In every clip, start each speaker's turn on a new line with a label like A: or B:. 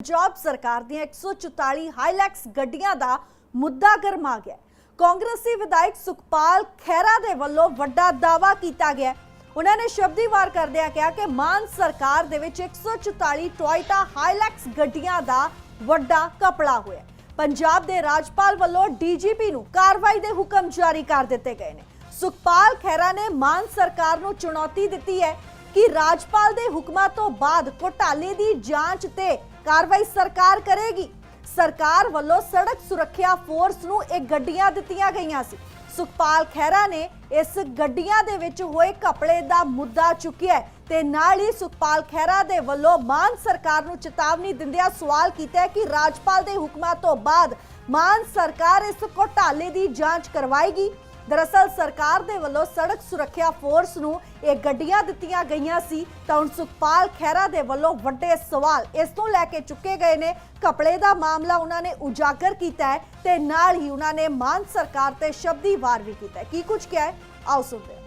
A: ਪੰਜਾਬ ਸਰਕਾਰ ਦੀਆਂ 144 ਹਾਈਲੈਕਸ ਗੱਡੀਆਂ ਦਾ ਮੁੱਦਾ ਗਰਮਾ ਗਿਆ ਕਾਂਗਰਸੀ ਵਿਧਾਇਕ ਸੁਖਪਾਲ ਖਹਿਰਾ ਦੇ ਵੱਲੋਂ ਵੱਡਾ ਦਾਅਵਾ ਕੀਤਾ ਗਿਆ ਉਹਨਾਂ ਨੇ ਸ਼ਬਦੀ ਵਾਰ ਕਰਦਿਆਂ ਕਿਹਾ ਕਿ ਮਾਨ ਸਰਕਾਰ ਦੇ ਵਿੱਚ 144 ਟੋਇਟਾ ਹਾਈਲੈਕਸ ਗੱਡੀਆਂ ਦਾ ਵੱਡਾ ਕਪੜਾ ਹੋਇਆ ਪੰਜਾਬ ਦੇ ਰਾਜਪਾਲ ਵੱਲੋਂ ਡੀਜੀਪੀ ਨੂੰ ਕਾਰਵਾਈ ਦੇ ਹੁਕਮ ਜਾਰੀ ਕਰ ਦਿੱਤੇ ਗਏ ਨੇ। ਸੁਖਪਾਲ ਖਹਿਰਾ ਨੇ ਮਾਨ ਸਰਕਾਰ ਨੂੰ ਚੁਣੌਤੀ ਦਿੱਤੀ ਹੈ ਕਿ ਰਾਜਪਾਲ ਦੇ ਹੁਕਮਾਂ ਤੋਂ ਬਾਅਦ ਘੋਟਾਲੇ ਦੀ ਜਾਂਚ ਤੇ ਕਾਰਵਾਈ ਸਰਕਾਰ ਕਰੇਗੀ। ਸਰਕਾਰ ਵੱਲੋਂ ਸੜਕ ਸੁਰੱਖਿਆ ਫੋਰਸ ਨੂੰ ਇਹ ਗੱਡੀਆਂ ਦਿੱਤੀਆਂ ਗਈਆਂ ਸੀ। ਸੁਖਪਾਲ ਖਹਿਰਾ ਨੇ ਇਸ ਗੱਡੀਆਂ ਦੇ ਵਿੱਚ ਹੋਏ ਕਪੜੇ ਦਾ ਮੁੱਦਾ ਚੁੱਕਿਆ ਤੇ ਨਾਲ ਹੀ ਸੁਖਪਾਲ ਖਹਿਰਾ ਦੇ ਵੱਲੋਂ ਮਾਨ ਸਰਕਾਰ ਨੂੰ ਚੇਤਾਵਨੀ ਦਿੰਦਿਆਂ ਸਵਾਲ ਕੀਤਾ ਕਿ ਰਾਜਪਾਲ ਦੇ ਹੁਕਮਾਂ ਤੋਂ ਬਾਅਦ ਮਾਨ ਸਰਕਾਰ ਇਸ ਘੋਟਾਲੇ ਦੀ ਜਾਂਚ ਕਰਵਾਏਗੀ। ਦਰਅਸਲ ਸਰਕਾਰ ਦੇ ਵੱਲੋਂ ਸੜਕ ਸੁਰੱਖਿਆ ਫੋਰਸ ਨੂੰ ਇਹ ਗੱਡੀਆਂ ਦਿੱਤੀਆਂ ਗਈਆਂ ਸੀ ਤਾਂ ਹੁਣ ਸੁਖਪਾਲ ਖਹਿਰਾ ਦੇ ਵੱਲੋਂ ਵੱਡੇ ਸਵਾਲ ਇਸ ਤੋਂ ਲੈ ਕੇ ਚੁੱਕੇ ਗਏ ਨੇ। ਕਪੜੇ ਦਾ ਮਾਮਲਾ ਉਹਨਾਂ ਨੇ ਉਜਾਗਰ ਕੀਤਾ ਹੈ ਤੇ ਨਾਲ ਹੀ ਉਹਨਾਂ ਨੇ ਮਾਨ ਸਰਕਾਰ ਤੇ ਸ਼ਬਦੀ ਵਾਰ ਵੀ ਕੀਤਾ ਕੀ ਕੁਝ ਕਿਹਾ ਹੈ? ਆਓ ਸੁਣਦੇ ਹਾਂ।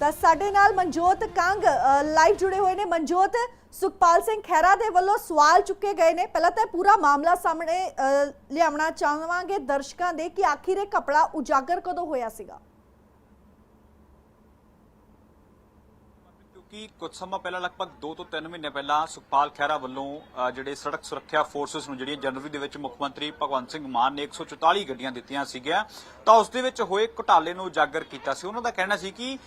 A: ਤਾਂ ਸਾਡੇ ਨਾਲ ਮਨਜੋਤ ਕੰਗ ਲਾਈਵ ਜੁੜੇ ਹੋਏ ਨੇ। ਮਨਜੋਤ ਸੁਖਪਾਲ ਸਿੰਘ ਖਹਿਰਾ ਦੇ ਵੱਲੋਂ ਸਵਾਲ ਚੁੱਕੇ ਗਏ ਨੇ। ਪਹਿਲਾਂ ਤਾਂ ਪੂਰਾ ਮਾਮਲਾ ਸਾਹਮਣੇ ਅ, ਲਿਆਉਣਾ ਚਾਹਾਂਗੇ ਦਰਸ਼ਕਾਂ ਦੇ ਕਿ ਆਖਿਰ ਇਹ ਕਪੜਾ ਉਜਾਗਰ ਕਦੋਂ ਹੋਇਆ ਸੀਗਾ?
B: ਕਿਉਂਕਿ ਕੁਝ ਸਮਾਂ ਪਹਿਲਾਂ ਲਗਭਗ 2 ਤੋਂ 3 ਮਹੀਨੇ ਪਹਿਲਾਂ ਸੁਖਪਾਲ ਖਹਿਰਾ ਵੱਲੋਂ ਜਿਹੜੇ ਸੜਕ ਸੁਰੱਖਿਆ ਫੋਰਸਸ ਨੂੰ ਜਿਹੜੀਆਂ ਜਨਵਰੀ ਦੇ ਵਿੱਚ ਮੁੱਖ ਮੰਤਰੀ ਭਗਵੰਤ ਸਿੰਘ ਮਾਨ ਨੇ 144 ਗੱਡੀਆਂ ਦਿੱਤੀਆਂ ਸੀਗੀਆਂ ਤਾਂ ਉਸ ਦੇ ਵਿੱਚ ਹੋਏ ਘੁਟਾਲੇ ਨੂੰ ਉਜਾਗਰ ਕੀਤਾ ਸੀ। ਉਹਨਾਂ ਦਾ ਕਹਿਣਾ ਸੀ ਕਿ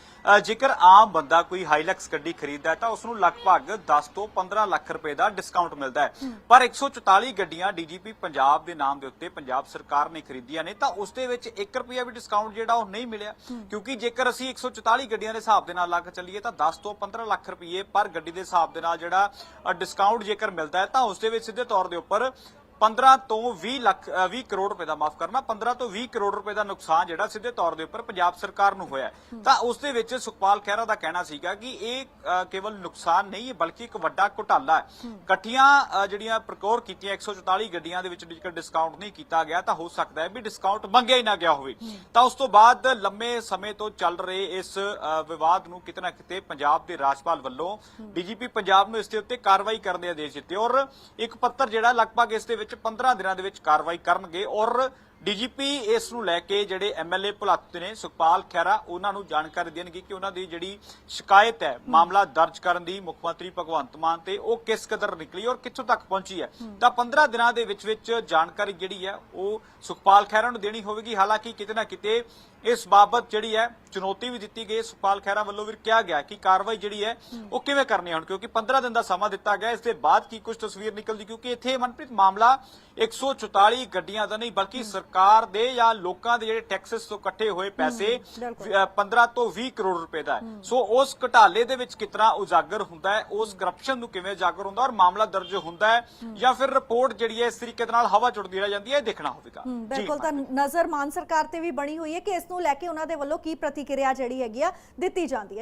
B: ਜੇਕਰ ਆਮ ਬੰਦਾ ਕੋਈ ਹਾਈਲੈਕਸ ਗੱਡੀ ਖਰੀਦਦਾ ਹੈ ਤਾਂ ਉਸ ਨੂੰ ਲਗਭਗ 10 ਤੋਂ 15 ਲੱਖ ਰੁਪਏ ਦਾ ਡਿਸਕਾਊਂਟ ਮਿਲਦਾ ਹੈ। ਪਰ 144 ਗੱਡੀਆਂ ਡੀਜੀਪੀ ਪੰਜਾਬ ਦੇ ਨਾਮ ਦੇ ਉੱਤੇ ਪੰਜਾਬ ਸਰਕਾਰ ਨੇ ਖਰੀਦੀਆਂ ਨੇ ਤਾਂ ਉਸ ਦੇ ਵਿੱਚ 1 ਰੁਪਿਆ ਵੀ ਡਿਸਕਾਊਂਟ ਜਿਹੜਾ ਉਹ ਨਹੀਂ ਮਿਲਿਆ। ਕਿਉਂਕਿ ਜੇਕਰ ਅਸੀਂ 144 ਗੱਡੀਆਂ ਦੇ ਹਿਸਾਬ ਦੇ ਨਾਲ ਲੱਗ ਚੱਲੀਏ ਤਾਂ 10 ਤੋਂ 15 ਲੱਖ ਰੁਪਏ ਪਰ ਗੱਡੀ ਦੇ ਹਿਸਾਬ ਦੇ ਨਾਲ ਜਿਹੜਾ ਡਿਸਕਾਊਂਟ ਜੇਕਰ ਮਿਲਦਾ ਹੈ, ਤਾਂ ਉਸ ਦੇ ਵਿੱਚ ਸਿੱਧੇ ਤੌਰ ਦੇ ਉੱਪਰ 15 ਤੋਂ 20 ਲੱਖ ਅ, 20 ਕਰੋੜ ਰੁਪਏ ਦਾ ਮਾਫ ਕਰਨਾ 15 ਤੋਂ 20 ਕਰੋੜ ਰੁਪਏ ਦਾ ਨੁਕਸਾਨ ਜਿਹੜਾ ਸਿੱਧੇ ਤੌਰ ਦੇ ਉੱਪਰ ਪੰਜਾਬ ਸਰਕਾਰ ਨੂੰ ਹੋਇਆ। ਤਾਂ ਉਸ ਦੇ ਵਿੱਚ ਸੁਖਪਾਲ ਖਹਿਰਾ ਦਾ ਕਹਿਣਾ ਸੀਗਾ ਕਿ ਇਹ ਕੇਵਲ ਨੁਕਸਾਨ ਨਹੀਂ ਹੈ ਬਲਕਿ ਇੱਕ ਵੱਡਾ ਘੁਟਾਲਾ ਹੈ। ਇਕੱਠੀਆਂ ਜਿਹੜੀਆਂ ਪ੍ਰਕੋਰ ਕੀਤੀਆਂ 144 ਗੱਡੀਆਂ ਦੇ ਵਿੱਚ ਜੇਕਰ ਡਿਸਕਾਊਂਟ ਨਹੀਂ ਕੀਤਾ ਗਿਆ ਤਾਂ ਹੋ ਸਕਦਾ ਹੈ ਵੀ ਡਿਸਕਾਊਂਟ ਮੰਗਿਆ ਹੀ ਨਾ ਗਿਆ ਹੋਵੇ। ਤਾਂ ਉਸ ਤੋਂ ਬਾਅਦ ਲੰਮੇ ਸਮੇਂ ਤੋਂ ਚੱਲ ਰਹੇ ਇਸ ਵਿਵਾਦ ਨੂੰ ਕਿਤੇ ਨਾ ਕਿਤੇ ਪੰਜਾਬ ਦੇ ਰਾਜਪਾਲ ਵੱਲੋਂ ਡੀਜੀਪੀ ਪੰਜਾਬ ਨੂੰ ਇਸ ਦੇ ਉੱਤੇ ਕਾਰਵਾਈ ਕਰਨ ਦੇ ਆਦੇਸ਼ ਦਿੱਤੇ। ਔਰ ਇੱਕ ਪੱਤਰ ਜਿਹੜਾ ਲਗਭਗ ਇਸ ਦੇ ਵਿੱਚ 15 ਦਿਨਾਂ ਦੇ ਵਿੱਚ ਕਾਰਵਾਈ ਕਰਨਗੇ ਔਰ ਡੀਜੀਪੀ ਇਸ ਨੂੰ ਲੈ ਕੇ ਜਿਹੜੇ ਐਮਐਲਏ ਭੁਲੱਤ ਨੇ ਸੁਖਪਾਲ ਖਹਿਰਾ ਉਹਨਾਂ ਨੂੰ ਜਾਣਕਾਰੀ ਦੇਣਗੇ ਕਿ ਉਹਨਾਂ ਦੀ ਜਿਹੜੀ ਸ਼ਿਕਾਇਤ ਹੈ ਮਾਮਲਾ ਦਰਜ ਕਰਨ ਦੀ ਮੁੱਖ ਮੰਤਰੀ ਭਗਵੰਤ ਮਾਨ ਤੇ ਉਹ ਕਿਸ ਕਦਰ ਨਿਕਲੀ ਔਰ ਕਿੱਥੋਂ ਤੱਕ ਪਹੁੰਚੀ ਹੈ। ਤਾਂ 15 ਦਿਨਾਂ ਦੇ ਵਿੱਚ ਵਿੱਚ ਜਾਣਕਾਰੀ ਜਿਹੜੀ ਹੈ ਉਹ ਸੁਖਪਾਲ ਖਹਿਰਾ ਨੂੰ ਦੇਣੀ ਹੋਵੇਗੀ। ਹਾਲਾਂਕਿ ਕਿਤੇ ਨਾ ਕਿਤੇ ਇਸ ਬਾਬਤ ਜਿਹੜੀ ਹੈ ਚੁਣੌਤੀ ਵੀ ਦਿੱਤੀ ਗਈ। ਸੁਖਪਾਲ ਖਹਿਰਾ ਵੱਲੋਂ ਵੀ ਕਿਹਾ ਗਿਆ ਕਿ ਕਾਰਵਾਈ ਜਿਹੜੀ ਹੈ ਉਹ ਕਿਵੇਂ ਕਰਨੀ ਹੈ ਹੁਣ? ਕਿਉਂਕਿ 15 ਦਿਨ ਦਾ ਸਮਾਂ ਦਿੱਤਾ ਗਿਆ। ਇਸ ਦੇ ਬਾਅਦ ਕੀ ਕੁਝ ਤਸਵੀਰ ਨਿਕਲਦੀ? ਕਿਉਂਕਿ ਇੱਥੇ ਮਨਪ੍ਰੀਤ ਮਾਮਲਾ 144 ਗੱਡੀਆਂ ਦਾ ਨਹੀਂ ਬਲਕਿ ਸਰਕਾਰ ਦੇ ਜਾਂ ਲੋਕਾਂ ਦੇ ਜਿਹੜੇ ਟੈਕਸਸ ਤੋਂ ਇਕੱਠੇ ਹੋਏ ਪੈਸੇ
A: ਬਿਲਕੁਲ।
B: ਅ, 15 ਤੋਂ 20 ਕਰੋੜ ਰੁਪਏ ਦਾ ਹੈ। ਸੋ ਉਸ ਘਟਾਲੇ ਦੇ ਵਿੱਚ ਕਿਤਨਾ ਉਜਾਗਰ ਹੁੰਦਾ ਹੈ ਉਸ ਕਰਪਸ਼ਨ ਨੂੰ ਕਿਵੇਂ ਉਜਾਗਰ ਹੁੰਦਾ ਔਰ ਮਾਮਲਾ ਦਰਜ ਹੁੰਦਾ ਹੈ ਜਾਂ ਫਿਰ ਰਿਪੋਰਟ ਜਿਹੜੀ ਹੈ ਇਸ ਤਰੀਕੇ ਦੇ ਨਾਲ ਹਵਾ ਚੁੜਦੀ ਰਹਿ ਜਾਂਦੀ ਹੈ ਇਹ ਦੇਖਣਾ ਹੋਵੇਗਾ।
A: ਬਿਲਕੁਲ ਤਾਂ ਨਜ਼ਰ ਮਾਨ ਸਰਕਾਰ ਤੇ ਵੀ ਬਣੀ ਹੋਈ ਹੈ ਕਿ ਇਸ ਨੂੰ ਲੈ ਕੇ ਉਹਨਾਂ ਦੇ ਵੱਲੋਂ ਕੀ ਪ੍ਰਤੀਕਿਰਿਆ ਜਿਹੜੀ ਹੈਗੀ ਆ ਦਿੱਤੀ ਜਾਂਦੀ ਹੈ।